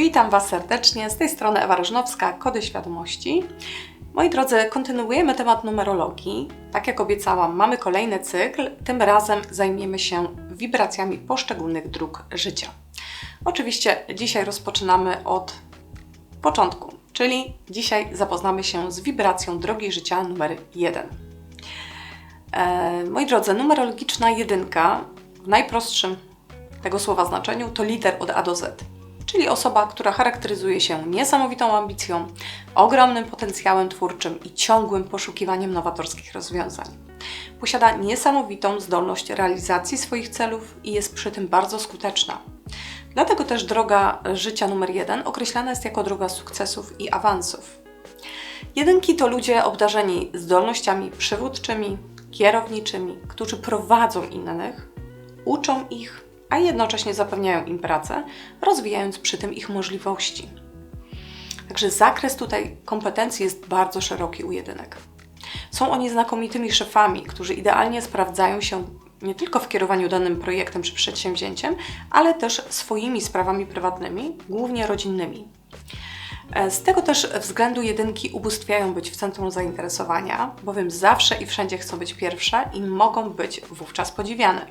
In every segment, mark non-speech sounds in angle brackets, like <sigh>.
Witam Was serdecznie, z tej strony Ewa Różnowska, Kody Świadomości. Moi drodzy, kontynuujemy temat numerologii. Tak jak obiecałam, mamy kolejny cykl. Tym razem zajmiemy się wibracjami poszczególnych dróg życia. Oczywiście dzisiaj rozpoczynamy od początku, czyli dzisiaj zapoznamy się z wibracją drogi życia numer 1. E, moi drodzy, numerologiczna jedynka w najprostszym tego słowa znaczeniu to liter od A do Z czyli osoba, która charakteryzuje się niesamowitą ambicją, ogromnym potencjałem twórczym i ciągłym poszukiwaniem nowatorskich rozwiązań. Posiada niesamowitą zdolność realizacji swoich celów i jest przy tym bardzo skuteczna. Dlatego też droga życia numer jeden określana jest jako droga sukcesów i awansów. Jedynki to ludzie obdarzeni zdolnościami przywódczymi, kierowniczymi, którzy prowadzą innych, uczą ich, a jednocześnie zapewniają im pracę, rozwijając przy tym ich możliwości. Także zakres tutaj kompetencji jest bardzo szeroki u jedynek. Są oni znakomitymi szefami, którzy idealnie sprawdzają się nie tylko w kierowaniu danym projektem czy przedsięwzięciem, ale też swoimi sprawami prywatnymi, głównie rodzinnymi. E, z tego też względu jedynki ubóstwiają być w centrum zainteresowania, bowiem zawsze i wszędzie chcą być pierwsze i mogą być wówczas podziwiane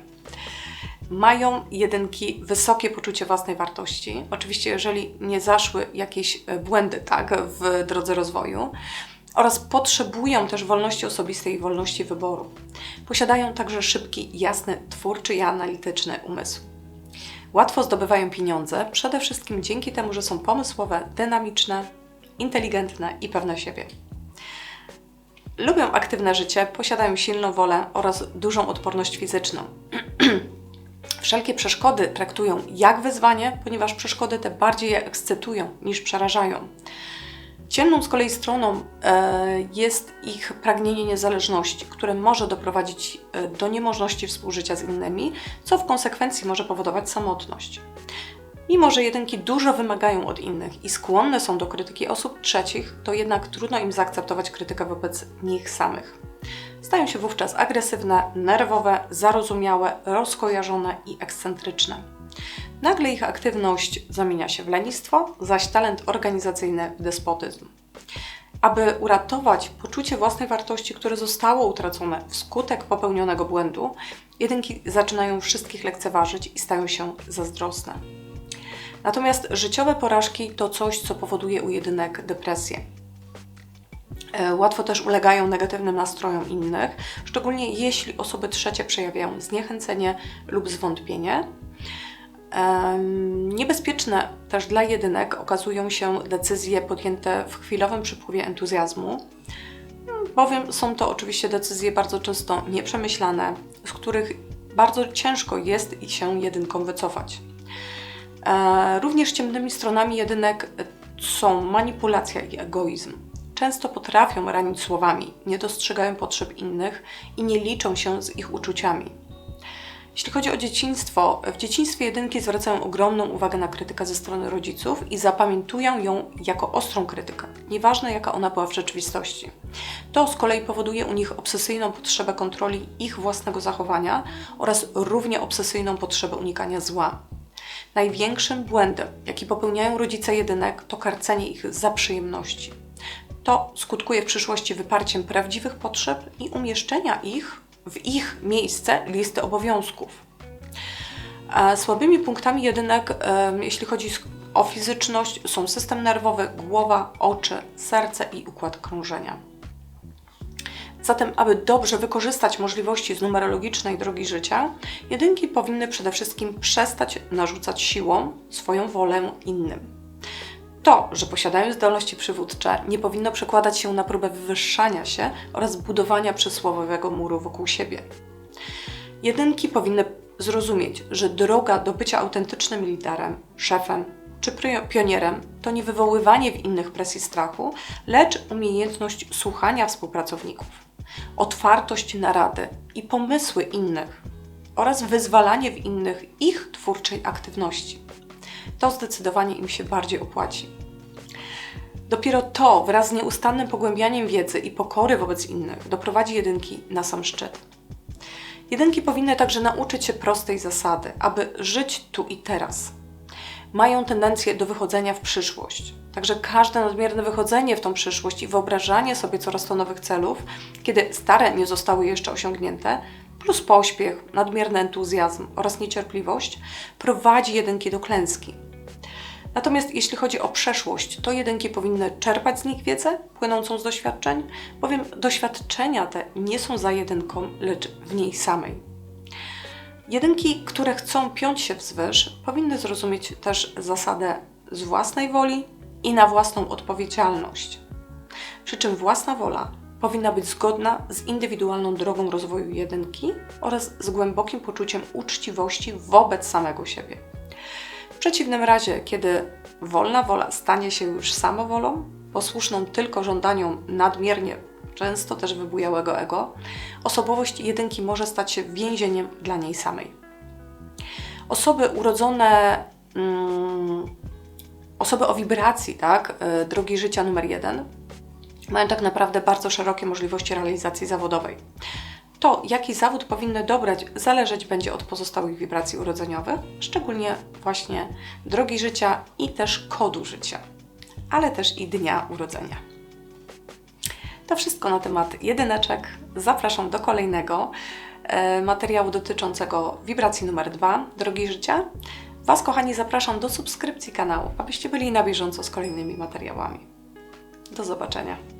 mają jedynki wysokie poczucie własnej wartości. Oczywiście, jeżeli nie zaszły jakieś e, błędy tak, w drodze rozwoju, oraz potrzebują też wolności osobistej i wolności wyboru. Posiadają także szybki, jasny, twórczy i analityczny umysł. Łatwo zdobywają pieniądze, przede wszystkim dzięki temu, że są pomysłowe, dynamiczne, inteligentne i pewne siebie. Lubią aktywne życie, posiadają silną wolę oraz dużą odporność fizyczną. <clears throat> Wszelkie przeszkody traktują jak wyzwanie, ponieważ przeszkody te bardziej je ekscytują niż przerażają. Ciemną z kolei stroną e, jest ich pragnienie niezależności, które może doprowadzić e, do niemożności współżycia z innymi, co w konsekwencji może powodować samotność. Mimo, że jedynki dużo wymagają od innych i skłonne są do krytyki osób trzecich, to jednak trudno im zaakceptować krytykę wobec nich samych. Stają się wówczas agresywne, nerwowe, zarozumiałe, rozkojarzone i ekscentryczne. Nagle ich aktywność zamienia się w lenistwo, zaś talent organizacyjny w despotyzm. Aby uratować poczucie własnej wartości, które zostało utracone wskutek popełnionego błędu, jedynki zaczynają wszystkich lekceważyć i stają się zazdrosne. Natomiast życiowe porażki to coś, co powoduje u jedynek depresję. E, łatwo też ulegają negatywnym nastrojom innych, szczególnie jeśli osoby trzecie przejawiają zniechęcenie lub zwątpienie. Niebezpieczne też dla jedynek okazują się decyzje podjęte w chwilowym przypływie entuzjazmu, bowiem są to oczywiście decyzje bardzo często nieprzemyślane, z których bardzo ciężko jest i się jedynkom wycofać. E, również ciemnymi stronami jedynek są manipulacja i egoizm często potrafią ranić słowami, nie dostrzegają potrzeb innych i nie liczą się z ich uczuciami. Jeśli chodzi o dzieciństwo, w dzieciństwie jedynki zwracają ogromną uwagę na krytykę ze strony rodziców i zapamiętują ją jako ostrą krytykę, nieważne jaka ona była w rzeczywistości. To z kolei powoduje u nich obsesyjną potrzebę kontroli ich własnego zachowania oraz równie obsesyjną potrzebę unikania zła. Największym błędem, jaki popełniają rodzice jedynek, to karcenie ich za przyjemności. To skutkuje w przyszłości wyparciem prawdziwych potrzeb i umieszczenia ich w ich miejsce listy obowiązków. Słabymi punktami jedynek, jeśli chodzi o fizyczność, są system nerwowy, głowa, oczy, serce i układ krążenia. Zatem, aby dobrze wykorzystać możliwości z numerologicznej drogi życia, jedynki powinny przede wszystkim przestać narzucać siłą swoją wolę innym. To, że posiadają zdolności przywódcze, nie powinno przekładać się na próbę wywyższania się oraz budowania przysłowiowego muru wokół siebie. Jedynki powinny zrozumieć, że droga do bycia autentycznym liderem, szefem czy pionierem to nie wywoływanie w innych presji strachu, lecz umiejętność słuchania współpracowników, otwartość na rady i pomysły innych oraz wyzwalanie w innych ich twórczej aktywności to zdecydowanie im się bardziej opłaci. Dopiero to wraz z nieustannym pogłębianiem wiedzy i pokory wobec innych doprowadzi jedynki na sam szczyt. Jedynki powinny także nauczyć się prostej zasady, aby żyć tu i teraz. mają tendencję do wychodzenia w przyszłość. Także każde nadmierne wychodzenie w tą przyszłość i wyobrażanie sobie coraz to nowych celów, kiedy stare nie zostały jeszcze osiągnięte, plus pośpiech, nadmierny entuzjazm oraz niecierpliwość, prowadzi jedynki do klęski. Natomiast jeśli chodzi o przeszłość, to jedynki powinny czerpać z nich wiedzę płynącą z doświadczeń, bowiem doświadczenia te nie są za jedynką, lecz w niej samej. Jedynki, które chcą piąć się wzwyż, powinny zrozumieć też zasadę z własnej woli i na własną odpowiedzialność. Przy czym własna wola powinna być zgodna z indywidualną drogą rozwoju jedynki oraz z głębokim poczuciem uczciwości wobec samego siebie. W przeciwnym razie, kiedy wolna wola stanie się już samowolą, posłuszną tylko żądaniom nadmiernie, często też wybujałego ego, osobowość jedynki może stać się więzieniem dla niej samej. Osoby urodzone, mm, osoby o wibracji, tak, y, drogi życia numer jeden, mają tak naprawdę bardzo szerokie możliwości realizacji zawodowej. To, jaki zawód powinny dobrać, zależeć będzie od pozostałych wibracji urodzeniowych, szczególnie właśnie drogi życia i też kodu życia, ale też i dnia urodzenia. To wszystko na temat jedyneczek. Zapraszam do kolejnego e, materiału dotyczącego wibracji numer dwa, drogi życia. Was, kochani, zapraszam do subskrypcji kanału, abyście byli na bieżąco z kolejnymi materiałami. Do zobaczenia.